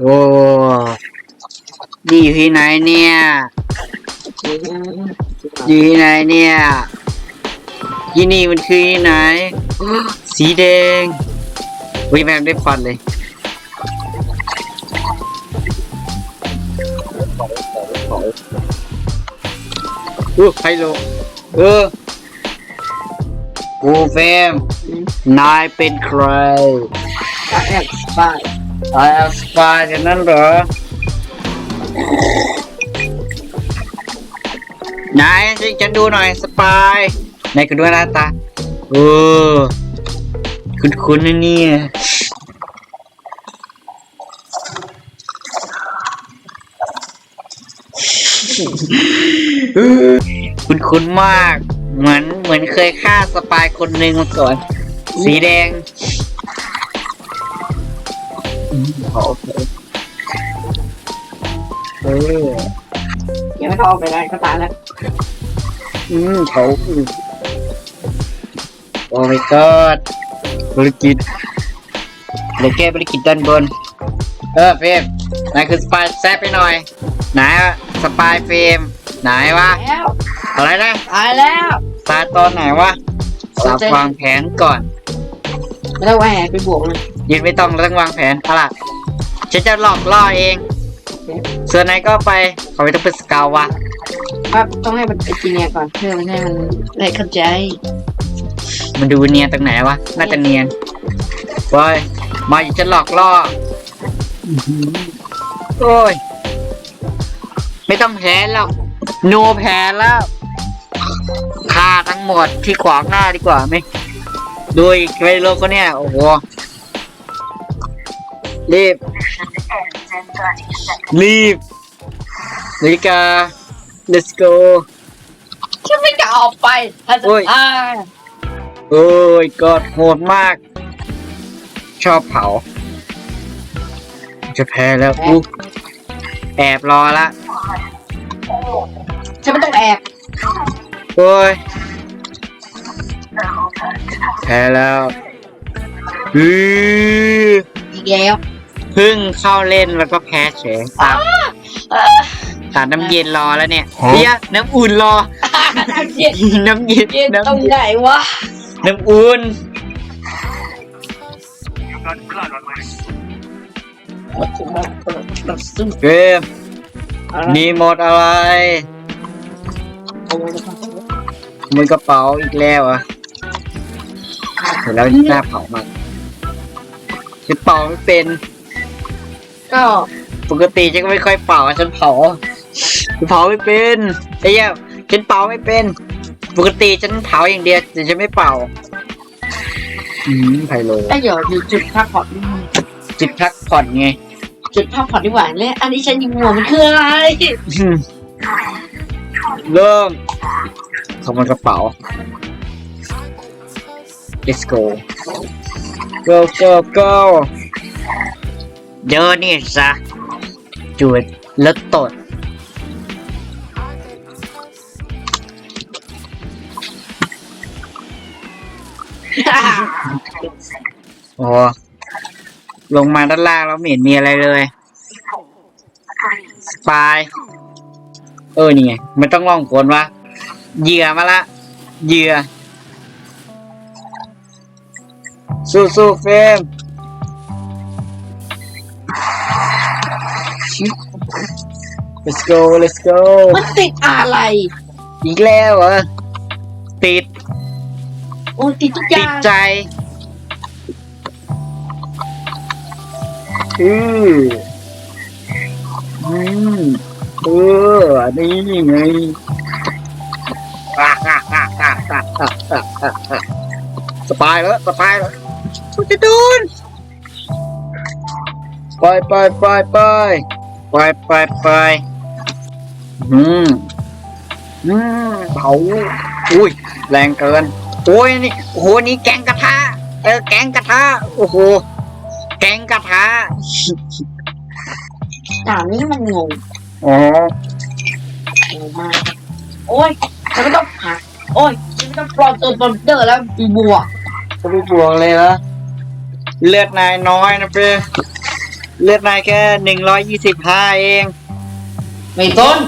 โอ้นี่อยู่ที่ไหนเนี่ยอยู่ที่ไหนเนี่ยที่นี่มันคือที่ไหน สีแดงวิแมนได้ฟันเลยอู้ไฮโลเออกูเฟมนายเป็นใครแอบสปาย ไอแอสปายอย่างนั้นเหรอนายฉันดูหน่อยสปายนายก็ดูหน้าตาโอ้คุณคุณนะเนี่ยคุณคุณมาก เหมือนเหมือนเคยฆ่าสปายคนหนึ่งมาก่อน สีแดง อืมโอเคเออยังไม่เข้าไปได้ก็ตายแล้วอืมเขาอืมโอ้ my god บริกิตเดี๋ยวแก้บริกิตด้านบน เออเฟรมนายคือสปายแซบไปหน่อย ไหนอะสปายเฟรมไหนวะ แล้วอะไรนะตายแล้วตายตอนไหนวะสับวางแผนก่อน ไม่ต้องแหวกไปบวกเลย ยืนไม่ต้องเราต้องวางแผนเอาล่ะฉันจะหลอกล่อเอง ส่วนไหนก็ไปเขาไม่ต้องเป็นสเกาววะครับต้องให้มันไปจีเนียก่อนเพื่อมันให้มันได้เข้าใจ มันดูเนียนตรงไหนวะ น่าจะเนียนไปมาอยู่จะหลอกล่ออื้อหือโอ้ย ไม่ต้องแผนหรอกโนแผนแล้วฆ่าทั้งหมดที่ขวางหน้าดีกว่าไหมดูอีกไวโลก็เนี่ย โอ้โห รีบ รีบนาฬิกา let's go ฉันไม่กล้าออกไปถ้าจะโอ้ย ตายโอ้ยกอดโหดมาก ชอบเผา จะแพ้แล้วอุ๊แอบรอละฉันไม่ต้องแอบโอ้ย แพ้แล้วอืออีกแล้ว พิ่งเข้าเล่นแล้วก็แพ้เฉยตามตามน้ำเย็นรอแล้วเนี่ยเฮียน้ำอุ่นรอเย็นน้ำเย็นเย็นน้ำตรงเย็นไหนวะ น้ำอุ่นเกมมีหมดอะไรมือกระเป๋าอีกแล้วอะเห็นแล้วหน้าเผามากฉันเป่าไม่เป็น ก็ปกติฉันก็ไม่ค่อยเป่าอะฉันเผาฉันเผาไม่เป็นไอ้เหี้ยฉันเป่าไม่เป็น ปกติฉันเผาอย่างเดียวแต่ฉันไม่เป่าอืมไพโลไอ้เดี๋ยวมีจุดพักผ่อนจิตพักผ่อนไงจุดพักผ่อนดีกว่าเนี่ยอันนี้ฉันยิงหัวมันคืออะไรอืมเริ่มขโมยกระเป๋า let's go go go go เดินนี่ซะจุดแล้วตดโอ้ลงมาด้านล่างแล้วไม่เห็นมีอะไรเลยสปาย เออ นี่ไง มันต้องล่องขนวะเหยื่อมาละ เหยื่อสู้สู้ๆเฟม let's go let's go มันติดอะไร อีกแล้วเหรอติด โอ้ติดทุกอติย่าดงใจ อืออืมเอออันนี้นี่ไงอะอะอะอะอะอะอะอะอะสบายแล้วสบายแล้วคุณจะโดนไปไปไปไป ไปไปไปอืมอืมเผาอุ้ย แรงเกิน โอ้ยนี่โอ้โหนี่แกงกระทะเออแกงกระทะโอ้โหแกงกระทะด่านนี้มันงงอ๋องงมากโอ้ยฉันไม่ต้องหาโอ้ยฉันไม่ต้องปลอมตัวปลอมเดอร์แล้วปีบัวจะไปบวกเลยเหรอเลือดนายน้อยนะเป้ เลือดนายแค่หนึ่งร้อยยี่สิบห้าเอง ไม่ต้น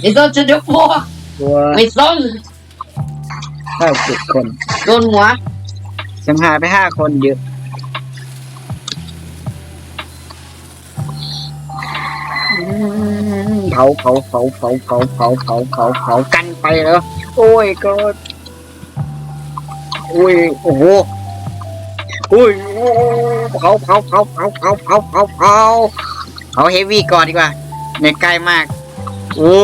ไม่ต้นฉันจะพอตัวไม่ต้นห้าสิบคนโดนหัวสังหารไปห้าคนเยอะเผาเผาเผาเผาเผาเผาเผาเผาเผากันไปแล้ว โอ้ยก็ โอ้ย โอ้โหโอ้ยโอ้เผาเผาเผาเผาเผาเผาเผาเผาเผาเฮฟวี่ก่อนดีกว่าในใกล้มากโอ้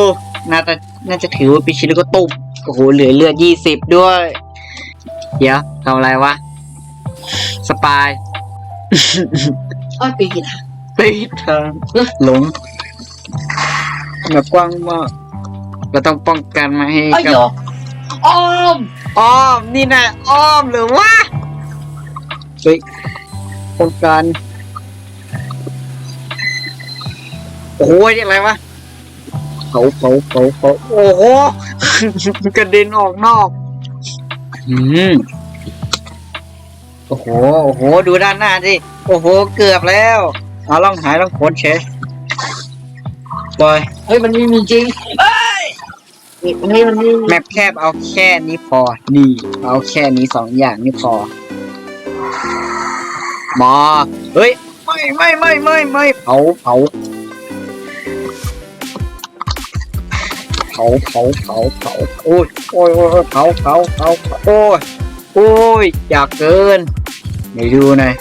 น่าจะน่าจะถือว่าเป็นชิ้นแล้วก็ตุบโอ้โหเหลือเลือดยี่สิบด้วย เดี๋ยวทำอะไรวะ สปายอ้อยปีกินปิดทางหลงแบบกว้างมากเราต้องป้องกันมาให้อ้อยกัหยบกอ้อมอ้อมนี่นะอ้อมหรือวะ เฮ้ยป้องกันโอ้ยอะไรวะเผาเผาเผาเผาโอ้โหกระเด็นออกนอก อืมโอ้โห โอ้โห ดูด้านหน้าสิโอ้โห เกือบแล้วเอาล่องหายล่องขนเชฟบอย เฮ้ย มันไม่มีจริงเอ้ยนี่มันนี่มันนี่แมปแคบเอาแค่นี้พอ นี่ เอาแค่นี้สองอย่างนี่พอ มาเฮ้ยไม่ไม่ไม่ไม่ไม่เผาเผาเผาเผาเผาเผาโอ้ยโอ้ยโอ้ยเผาเผาเผาเผาโอ้ยโอ้ยอยากเกินไหนดูหน่อย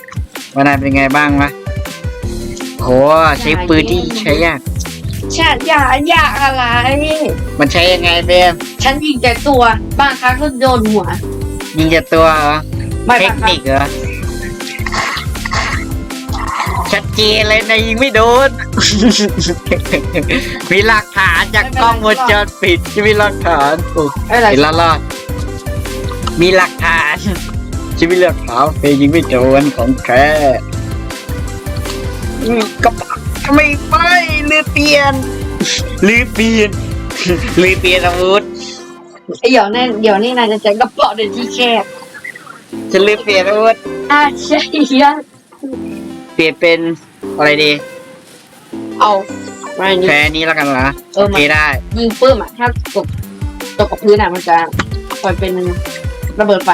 ว่านายเป็นไงบ้างวะโหใช้ปืนที่ใช้ยากฉันอย่าอย่าอะไรมันใช้ยังไงเบมฉันยิงแต่ตัว บางครั้งก็โดนหัวยิงจากตัวเหรอไม่เทบาคงครั้นิงคเหรอ ชัดเจนเลยนะยิงไม่โดน มีหลักฐานจากกล้องวงจรปิดที่มีหลักฐานโอ้ไม่เป็นไรเห็นแล้วรอดมีหลักฐานที่มีหลักฐานเฟยยิงไม่โดนของแท้อืมกระเป๋าไม่ไปหรือเปลี่ยนหรือเปลี่ยนหรือเปลี่ยนอาวุธเดี๋ยวนี่เดี๋ยวนี่นายจะใช้กระเป๋าในที่แคบจะลืมเปลี่ยนอาวุธอ่าใช่ยัง เปลี่ยนเป็นอะไรดี เอาไว้นี่ แพ้นี้แล้วกันเหรอเออโอมัเคนได้ยิงปื้มอะ ถ้าตกตกกับพื้นอะ มันจะปล่อยเป็นระเบิดไฟ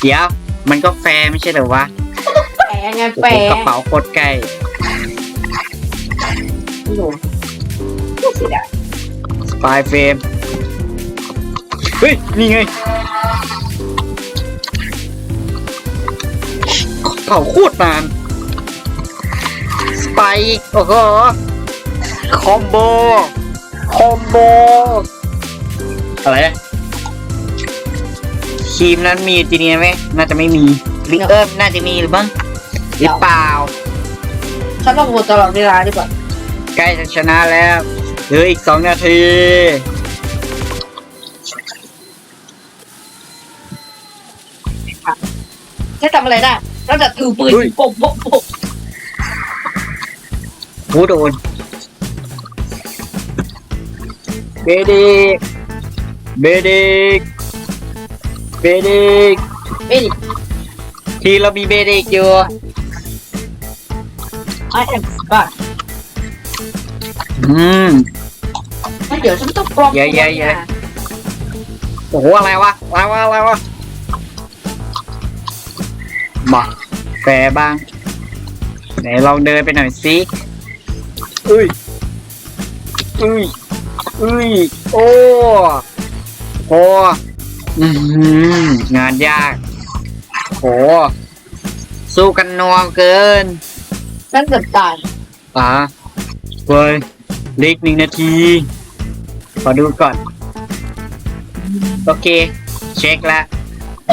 เดี๋ยวมันก็แฟร์ไม่ใช่เหรอวะแปะไงโอ้แปะโหกระเป๋าโคตรใกล้ไม่รู้ไม่เสียดายสปายเฟรมเฮ้ย นี่ไงเผาโคตรนานส ไปอีกโอ้โหคอมโบคอมโบอะไรนะทีมนั้นมีจีเนียไหมน่าจะไม่มีลิเอิร์มน่าจะมีหรือบ้างหรือเปล่าฉันต้องโหวตตลอดเวลาดีกว่าใกล้จะชนะแล้วเหลืออีกสองนาทีแค่ทำอะไรได้นอกจากถือปืนเฮ้ยปกปกปก โอ้โดนเบดิกเบดิกเบดิกเอ้ยทีเรามีเบดิกอยู่ไอแอมบ้าอืมไม่เดี๋ยวฉันต้องปลอมเย้เย้เย้โอ้โหอะไรวะอะไรวะอะไรวะมาแฟร์บ้างไหนลองเดินไปหน่อยสิ อุ้ยอุ้ยอุ้ยโอ้โหอือหืองานยากโหสู้กันนัวเกินฉันเกือบตายอ่าเว้ยเหล็กหนึ่งนาที ขอดูก่อน โอเค เช็คแล้ว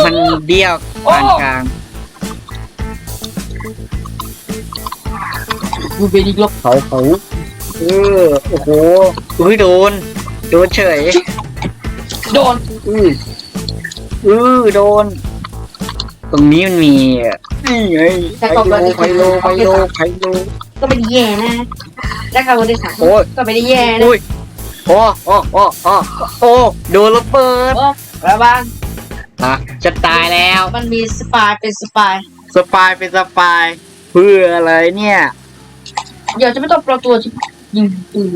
มันเบี้ยวปานกลาง ดูเป็นอีกลบเขาเขาเออโอ้โหอุ้ยโดน โดนเฉย โดนอืออือโดน ตรงนี้มันมีอะนี่ไงไพโลไพโลไพโลไพโลก็ไม่ได้แย่นะแล้วคาร์บอนไดสามโอ้ยก็ไม่ได้แย่นะอุ้ยโอ้โอ้โอ้โอ้โอ้โดนระเบิดโอ้ระวังอะจะตายแล้ว มันมีสปายเป็นสปาย สปายเป็นสปายพื่ออะไรเนี่ย เดี๋ยวจะไม่ต้องปลอมตัวจะยิงปืน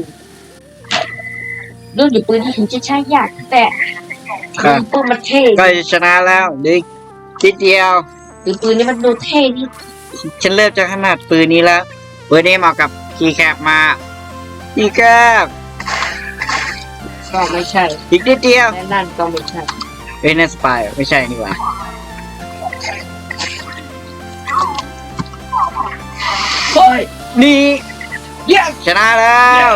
เรื่องอยู่ปืนที่ถึงจะใช้ยากแต่ครับยิงปืนมันเท่ใกล้จะชนะแล้วดิทีเดียวหรือปืนนี้มันดูเท่นี่ฉันเริ่มจะขนาดปืนนี้แล้วปืนนี้เหมาะกับคีย์แคปมาคีย์แคปก็ไม่ใช่อีกนิดเดียวและนั่นก็ไม่ใช่เอ้ยนั่นสปายไม่ใช่นี่หว่าเฮ้ย นี่ yes ชนะแล้ว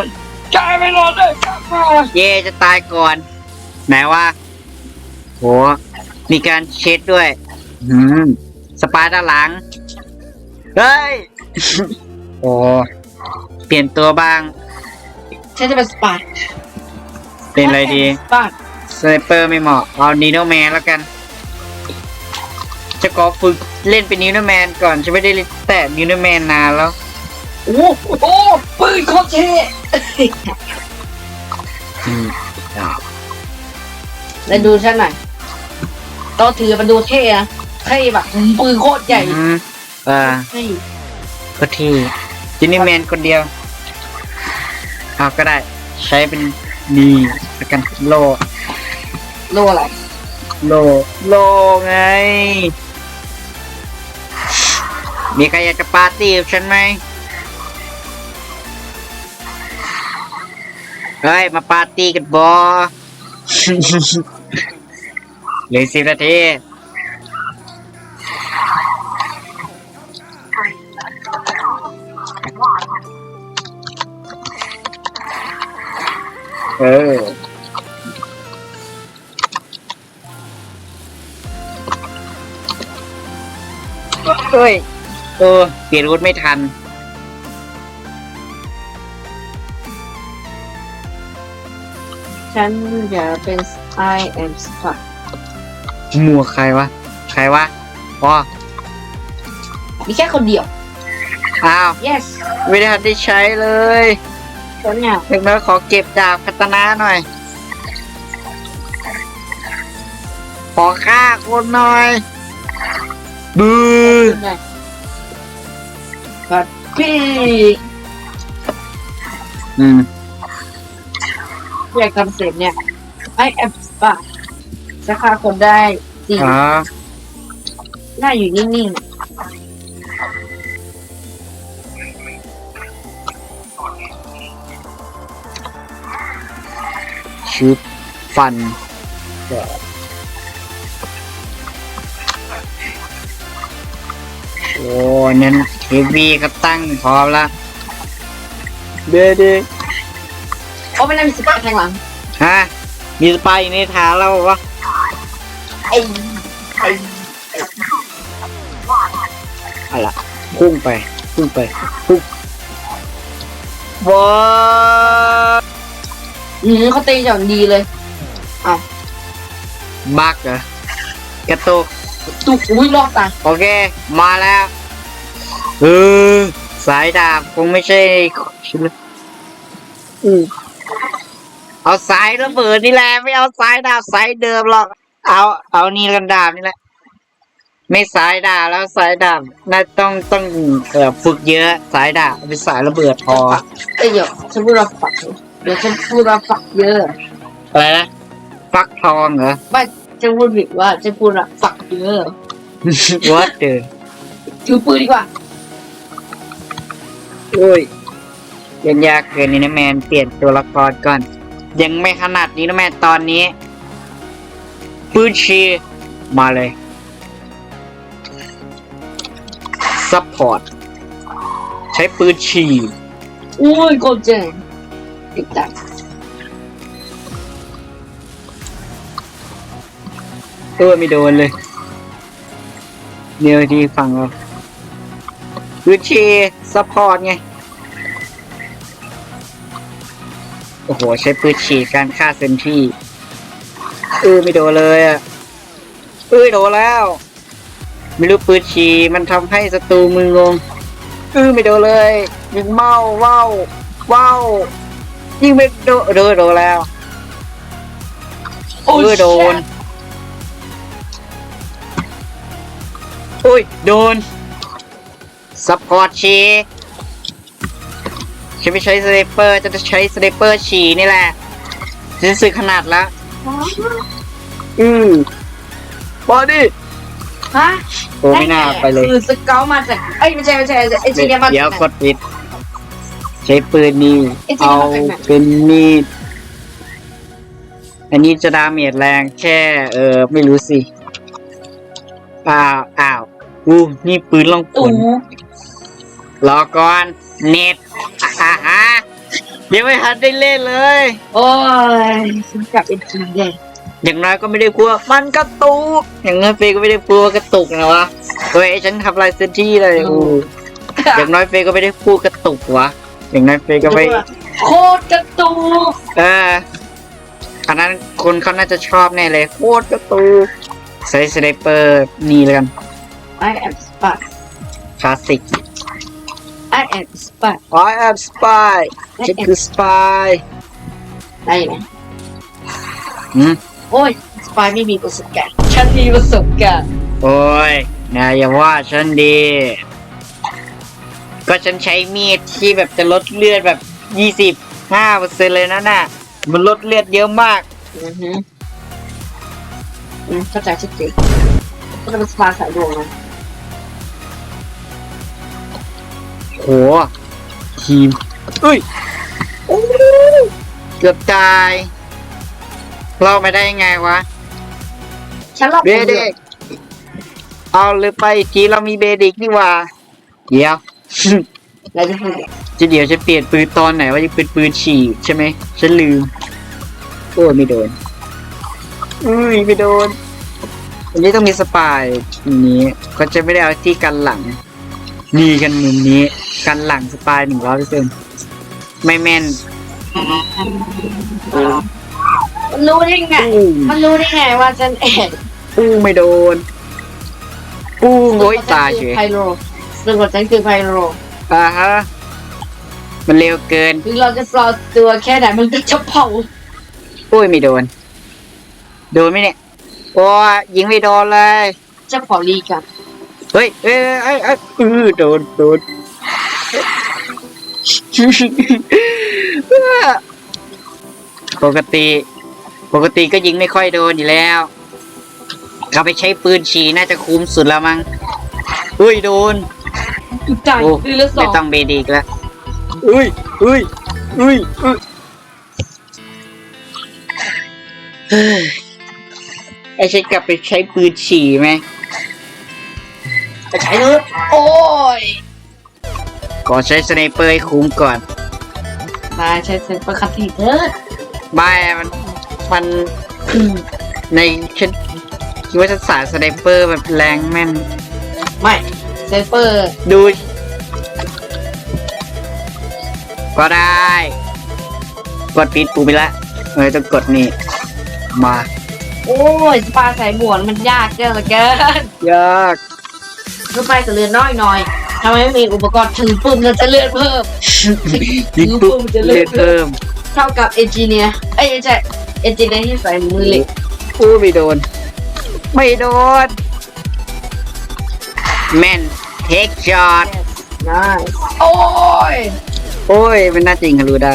กลายไม่รอดเลยกลับมาเย่จะตายก่อน ไหนว่าโห มีการเช็ดด้วย อืมสปายด้านหลัง เฮ้ย โอ้เปลี่ยนตัวบ้าง ฉันจะเป็นสปาร์เป็นอะไรดี สปาร์สไนเปอร์ไม่เหมาะ เอานีโนแมนแล้วกัน จะขอฝึกเล่นเป็นนีโนแมนก่อน ฉันไม่ได้เล่นแต่นีโนแมนนานแล้ว โอ้โหโอ้ปืนโคตรเท่อืมแล้วดูฉันหน่อยตอนถือมันดูเท่นะเท่แบบปืนโคตรใหญ่อืมอ่าเท่ก็ที่จินิแมนคนเดียวเอาก็ได้ ใช้เป็นนีแล้วกันโล โลอะไรโล โลไง มีใครอยากจะปาร์ตี้กับฉันไหม เฮ้ย มาปาร์ตี้กันบอเหลือสิบนาที เออ เฮ้ย เออเปลี่ยนรถไม่ทัน ฉันอยากเป็น I am star หมัวกใครวะ ใครวะอ๋อมีแค่คนเดียว อ้าว yes ไม่ได้ทันได้ใช้เลยฉันเนี่ยถึงแล้วขอเก็บดาบพัตนาหน่อย ขอฆ่าคนหน่อยบูบัดพี่อืม อยากทำเสร็จเนี่ย I am star จะฆ่าคนได้จริงอ๋อหน้าอยู่นิ่งชุดฟันโอ้นั่นเฮฟวีก็ตั้งพร้อมละ เด้เด้ๆโอ้ ไม่น่ามีสปาร์ข้างหลังฮะมีสปายอยู่ในฐานเราวะไอ้ไอ้อะไรพุ่งไปพุ่งไปพุ่งว้าอืมเขาตีอย่างดีเลยบักเหรอกระตุกตุกอุ้ยรอดตายโอเค มาแล้วเออสายดาบคงไม่ใช่อือ เอาสายระเบิดนี่แหละไม่เอาสายดาบสายเดิมหรอก เอาเอานี่กันดาบนี่แหละ ไม่สายดาบแล้วสายดาบน่าต้องต้องเอ่อฝึกเยอะสายดาบเป็นสายระเบิดพอเอ้ยเดี๋ยวฉันพูดว่าฝักเดี๋ยวฉันพูดว่าฝักเยอะอะไรนะฟักทองเหรอ ไม่ฉันพูดผิดว่าฉันพูดว่าฝักเยอะ What the ถือปืนดีกว่าโอ้ยยังยากเกินนี่นะแมนเปลี่ยนตัวละครก่อน ยังไม่ขนาดนี้นะแมนตอนนี้ ปืนชีมาเลยซัพพอร์ตใช้ปืนชีอุ้ยโคตรเจ๋งติดตามเออไม่โดนเลยเนียวที่ฟังเราปืนชีซัพพอร์ตไง โอ้โห ใช้ปืนฉีดการฆ่าเซนทรี่เออไม่โดนเลยอะเอ้ยโดนแล้ว ไม่รู้ปืนฉีดมันทำให้ศัตรูมืองงเออไม่โดนเลยยิงเมาว้าวว้าวยิงไม่โดนโดนโดนแล้วโอ้เออโดนอุ้ยโดนซัพพอร์ตฉี ฉันไม่ใช้สไนเปอร์จะใช้สไนเปอร์ฉีนี่แหละฉันซื้อขนาดละอือมาดิฮะโอ้ไม่น่าไปเลยคือสเกลมาจากเอ้ยไม่ใช่ไม่ใช่ไอจีเนี่ยมาเดี๋ยวจากกดปิดใช้ปืนนี่ไอ้จริงเอามันเป็นแบบเป็นมีดอันนี้จะดาเมจแรงแค่ เออไม่รู้สิอ้าวอ้าวอู้นี่ปืนลองผตู่ลรอก่อน เน็ตอ่าฮะยังไม่ทันได้เล่นเลย โอ้ยฉันกลับเป็นจริงเลยอย่างน้อยก็ไม่ได้กลัวมันกระตุก อย่างน้อยเฟยก็ไม่ได้กลัวกระตุกนะวะเฮ้ยฉันทำลายเซนที่เลยอู้อย่างน้อยเฟยก็ไม่ได้พูดกระตุกวะ อย่างน้อยเฟยก็ไม่โคตรกระตุกเอออันนั้นคนเขาน่าจะชอบแน่เลยโคตรกระตูใช้สไนเปอร์นี่แล้วกัน I am spy คลาสสิก I am spy I am spy ฉันคือ spy ได้ไหมอืมโอ้ยสปายไม่มีประสบการณ์ฉันมีประสบการณ์โอ้ยนายอย่าว่าฉันดี ก็ฉันใช้มีดที่แบบจะลดเลือดแบบยี่สิบห้าเปอร์เซ็นเลยนะน่ะ มันลดเลือดเยอะมาก อือฮึอืมเข้าใจชัดเจนก็จะเป็นสปายสายดวงนะ โหทีมเอ้ยโอ้เกือบตายเราไม่ได้ยังไงวะฉันรอบเบเด็กเอาเลยไปอีกทีเรามีเบเด็กนี่หว่า เดี๋ยวเราจะพูดเนี่ยจะเดี๋ยวจะเปลี่ยนปืนตอนไหนว่าจะเป็นปืนฉี่ใช่ไหมฉันลืมโอ้ยไม่โดนอุ้ยไม่โดนอันนี้ต้องมีสปายอย่างนี้ก็จะไม่ได้เอาที่กันหลังนี่กันมุมนี้ กันหลังสปายหนึ่งร้อยเปอร์เซ็นต์ไม่แม่นมันรู้ได้ไงอู้มันรู้ได้ไงว่าฉันแอบอู้ไม่โดนอู้โง่ยตายเฉยไพโรซึ่งว่าฉันคือไพโรอ่าฮะ มันเร็วเกิน ถึงเราจะสอดตัวแค่ไหนมันก็จะเผาอุ้ยไม่โดน โดนไหมเนี่ย โอ้ยยิงไม่โดนเลย จะเผาลีกัน เฮ้ย เอ้ยเอ้ยเอ้ยเออโดน โดน ปกติ ปกติก็ยิงไม่ค่อยโดนอยู่แล้วเขาไปใช้ปืนฉีน่าจะคุ้มสุดแล้วมั้งอุ้ยโดนจุดใจโอ้คือละสอไม่งต้องเบดีกแล้วอุ้ยอุ้ยอุ้ยอุ้ยเฮ้ยไอ้ใช้กลับไปใช้ปืนฉี่ไหมจะใช้เลยโอ้ย ขอใช้สไนเปอร์ให้คุ้มก่อนนายใช้เซนเปอร์คัตตี้เถิดไม่มันมันในฉันคิดว่าจะสายสไนเปอร์แบบแรงแม่น ไม่เซนเปอร์ดู ก็ได้ กดปิดปูไปละเออต้องกดนี่ มา โอ้ยสปาใส่หมวนมันยากเกินเหลือเกินยากรถไฟจะเลือนน้อยหน่อย ทำไมไม่มีอุปกรณ์ถือปุ่มเราจะเลื่อนเพิ่มยิงปุ๊บจะเลื่เลืออนดเพิ่ม เท่ากับเอนจิเนียร์เอ้ยไม่ใช่เอนจิเนียร์ที่ใส่มือเหล็กอู้ไม่โดน ไม่โดน แม่นเทคช็อตนายโอ้ย โอ้ย มันน่าจริงกันรู้ได้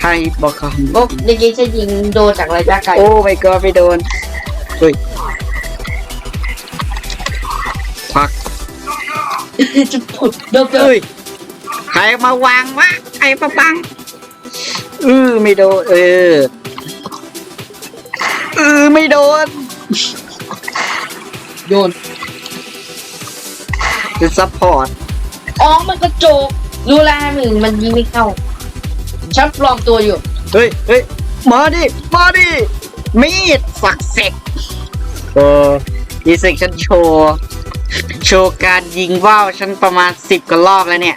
ถ้าฮิตบอกคโอ้เมื่อกี้ฉันยิงโดนจากระยะไกลำโอ้ไม่ก็ไม่โดนเฮ้ย จะผุดโดนเกิเอ้นยใครมาวางวะใครมาบังเออไม่โดนเออเออไม่โดนโยนเป็นซัพพอร์ตอ๋อมันกระโจกรู้แล้วหนึ่งมันยิงไม่เข้าฉันปลอมตัวอยู่ เฮ้ยเฮ้ยมาดิมาดิมีดฝักเสกเออดีเสกฉันโชว์ โชว์การยิงว่าวฉันประมาณสิบกว่ารอบแล้วเนี่ย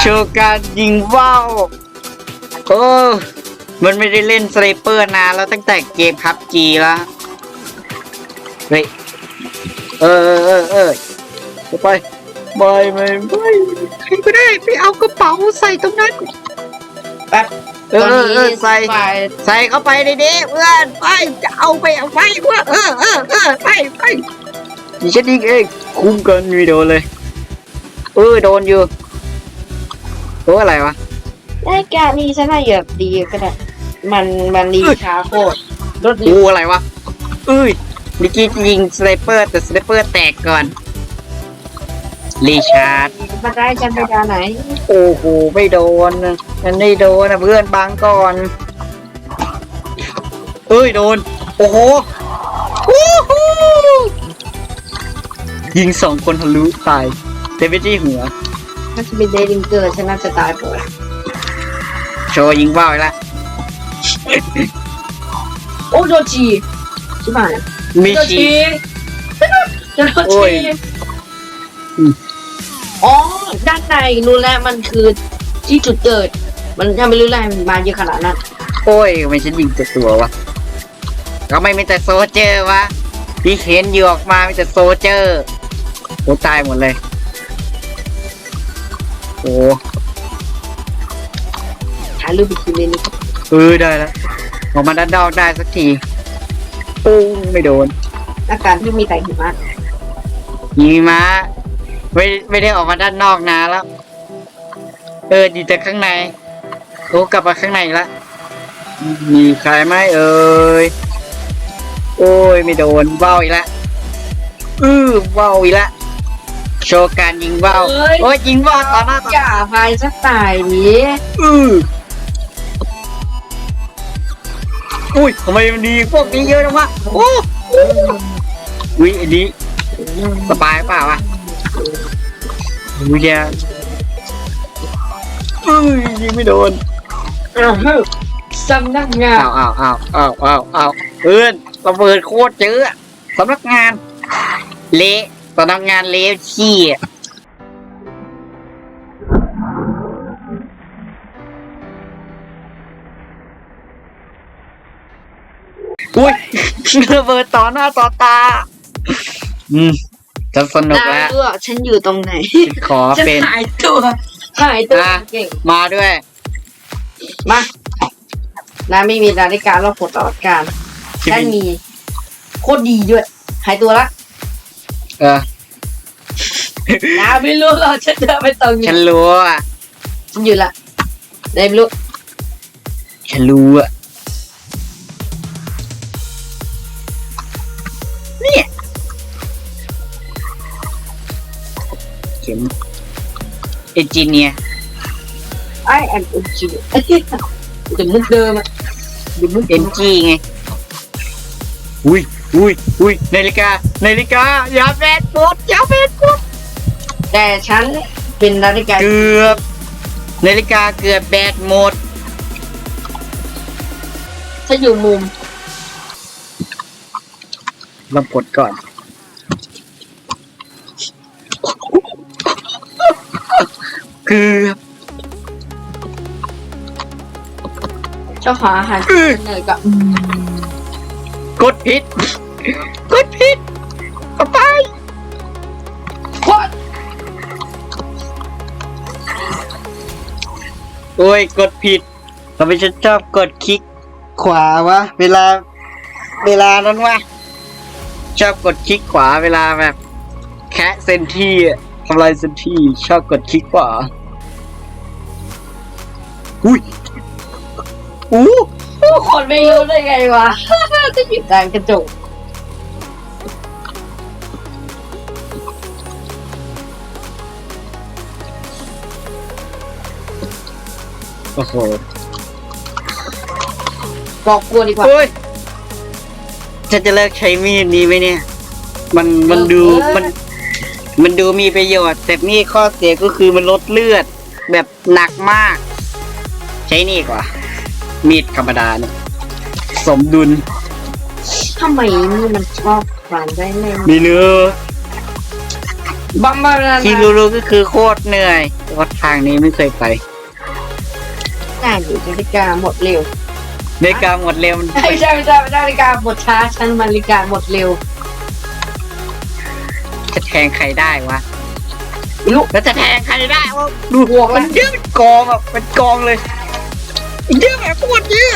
โชว์การยิงว่าวโอ้มันไม่ได้เล่นสไนเปอร์นานแล้วตั้งแต่เกมพับจีแล้วเฮ้ยเออเออเออเออไปไม่ไม่ไม่ใครก็ได้ไปเอากระเป๋าใส่ตรงนั้นแป๊บเออเออเออใส่ไปใส่เข้าไปดีๆเพื่อนไปจะเอาไปเอาไปเพื่อนเออเออเออไปไป ดิฉันยิงเองคุ้มเกันวีดีโอเลย เออโดนอยู่ตัวอะไรวะได้แกนี่ฉันน่าเหยียบดีก็ได้มันมันรีช้าโคตรรถกูอะไรวะเอ้ยมื่อกี้ยิงสไนเปอร์แต่สไนเปอร์แตกก่อนรีชาร์ดมาได้ฉันไปทางไหน โอ้โหไม่โดนมันไม่โดนนะเพื่อนบังก่อนเอ้ยโดน โอ้โห ยิงสองคนทะลุตายแต่ไม่ใช่หัว ถ้าจะเป็นเดลิงเกอร์ฉันน่าจะตายปะโชว์ยิงว่าวอีกละโอ้โดนจีใช่ไหมมีโดนชี จีโดนโอ้ยจีอืม อ๋อ ด้านในรู้แล้วมันคือที่จุดเกิด มันยังไม่รู้แหละมันมาเยอะขนาดนั้นโอ้ยทำไม่ฉันยิงแต่ตัววะก็ไม่มีแต่โซเจอร์วะพี่เห็นอยู่ออกมามีแต่โซเจอร์ โอ้ตายหมดเลยโอ้ถ่ายรูปอีกทีเลยนี่เออได้แล้วออกมาด้านนอกได้สักทีปุ้งไม่โดน อาการที่มีแต่หิมะยีม้าไม่ไม่ได้ออกมาด้านนอกนานแล้วเอออยู่แต่ข้างในโอ้กลับมาข้างในอีกแล้วมีใครไหมเอ่ยโอ้ยไม่โดนว่าวอีกแล้วอือว่าวอีกแล้ว โชว์การยิงว่าวเอ้ย โอ้ยยิงว่าวต่อหน้าต่ออย่าพายสักตายนี้อืออุ้ยทำไมมันดีพวกนี้เยอะจังวะโอ้อุ้ยอันนี้สบายเปล่าวะอุ้ยเดียวอุ้ยยิงไม่โดนอ้าวสำนักงานอ้าวอ้าวอ้าวอ้าวอ้าวอ้าวเอินระเบิดโคตรเจออะสำนักงาน เละ สำนักงานเละขี้อะอุ้ยระเบิดต่อหน้าต่อตา อืมจะสนุกนาแล้วรู้ว่าฉันอยู่ตรงไหน ขอฉันเป็น หายตัวหายตัวอะ เก่งมาด้วย มานาไม่มีนาฬิการอบผลตลอดการฉันมีโคตรดีด้วย หายตัวละ เออนาไม่รู้หรอกฉันเดินไปตรงนี้ฉันรู้อะฉันอยู่ละได้ไม่รู้ฉันรู้อะเนี่ยเข็มเอนจิเนียไอแอมอุจิเดี๋ยวมุกเดิมอะเดี๋ยวมุกเอนจีไงอุ้ยอุ้ยอุ้ยนาฬิกานาฬิกาอย่าแฟนปดอย่าแฟนปดแต่ฉันเป็นนาฬิกาเกือบนาฬิกาเกือบแบตหมดฉันอยู่มุมลองกดก่อน เกือบเจ้าของอาหารอื้อเหนื่อยกับอืม กดผิดกดผิดเอาไปโคตรโอ้ยกดผิดทำไมฉันชอบกดคลิกขวาวะ เวลา เวลานั้นวะชอบกดคลิกขวาเวลาแบบแคะเซนที่อะทำลายเซนที่ชอบกดคลิกขวาอุ้ยอู้ ผู้คนไม่รู้ได้ไงวะ จะอยู่กลางกระจกโอ้โหบอกกลัวดีกว่า เฮ้ยฉันจะเลิกใช้มีดนี้ไหมเนี่ย มันมันดูเออ มัน มันดูมีประโยชน์ แต่มีข้อเสียก็คือมันลดเลือด แบบหนักมาก ใช้นี่ดีกว่า มีดธรรมดาเนี่ยสมดุล ทำไมนี่มันชอบฟันได้แน่มีเนื้อบัมบาราที่นารู้ๆก็คือโคตรเหนื่อยแต่ว่าทางนี้ไม่เคยไปน่าอยู่นาฬิกาหมดเร็วในการหมดเร็วมันไม่ใช่ไม่ใช่ไม่ใช่นาฬิกาหมดช้าฉันนาฬิกาหมดเร็ว จะแทงใครได้วะลูกแล้วจะแทงใครได้วะดูบวกแล้วมันเยอะเป็นกองอะเป็นกองเลย เยอะแบบโคตรเยอะ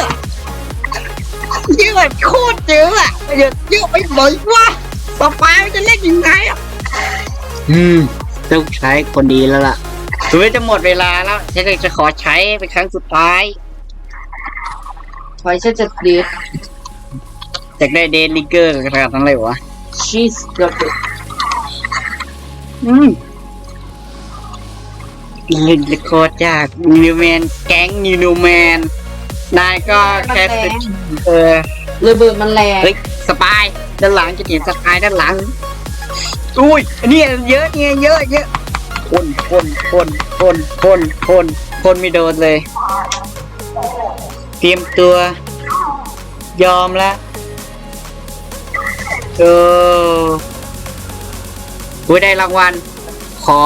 เยอะแบบโคตรเยอะอะเยอะเยอะไปหน่อยวะต่อไปมันจะเล่นยังไงอะอืมต้องใช้คนดีแล้วล่ะถึงจะหมดเวลาแล้วฉันเลยจะขอใช้เป็นครั้งสุดท้ายไว้ฉันจะเดือดอยากได้เดนลิเกอร์ขนาดนั้นเลยวะชีสเดือดอืม เล่นโคตรยากนิวแมนแก๊งนิวแมนนายก็แค่เป็นเออระเบิดมันแรงเฮ้ยสปายด้านหลังจะเห็นสปายด้านหลังอุ้ยอันนี้เยอะเนี่ยเยอะเยอะคนคนคนคนคนคนคนไม่โดนเลย เตรียมตัวยอมแล้วเอออุ้ยได้รางวัลขอ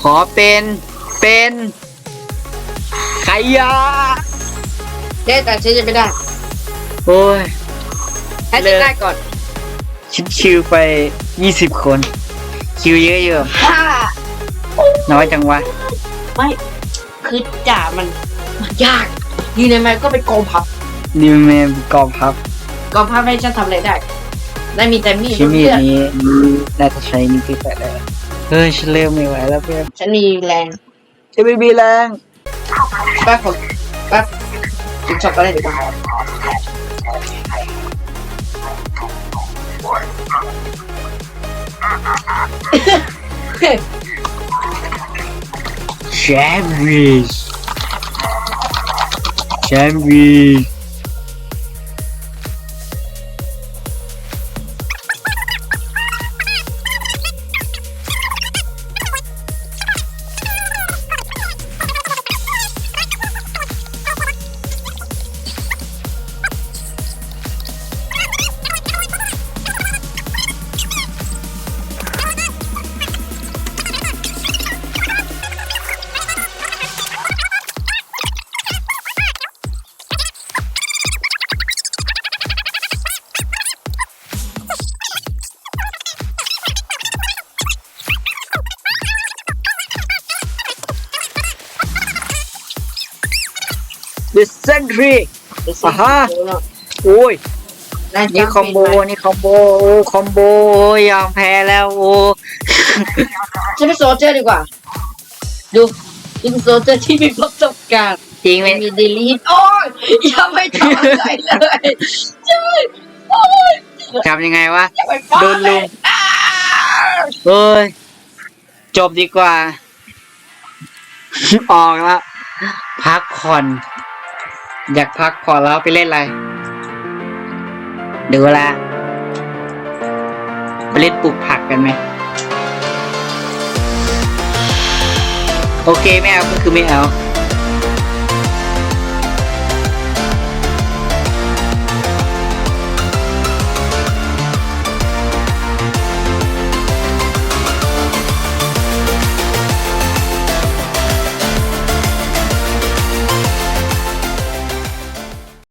ขอเป็นเป็นขยะได้แต่ฉันจะไม่ได้โอ้ยให้ฉันได้ก่อนชิดชิวไปยี่สิบคน คิวเยอะอยู่ฮ่าน้อยจังวะ ไม่ คือจ่ามันมันยากยีในมันก็เป็นกองพับนิวเมนกองพับกองพับให้ฉันทำอะไรได้ ได้มีแต่มีดชิ้นมีดเลือดนี้น่าจะใช้นี่ที่แปะได้ เฮ้ยฉันเริ่มไม่ไหวแล้วเพื่อนฉันมีแรงจะไม่มีแรงแป๊บผมแป๊บกินช็อกโกแลตดีกว่าแชมวีสแชมวีส อ่าฮะ โอ้ยนี่คอมโบ นี่คอมโบ โอ้คอมโบโอ้ยยอมแพ้แล้วโอ้ ฉันเป็นโซลเจอร์ดีกว่า ดูดูเป็นโซลเจอร์ที่มีประสบการณ์จริงไหมไม่มีดีลีทโอ้ยอย่าไปทำอะไรเลยใช่โอ้ยทำยังไงวะ อย่าไปฟ้าโดนลุม อ้าวเอ้ย จบดีกว่า ออกแล้ว พักผ่อน อยากพักพอแล้วไปเล่นอะไร ดูละไปเล่นปลูกผักกันไหม โอเคไม่เอาก็คือไม่เอา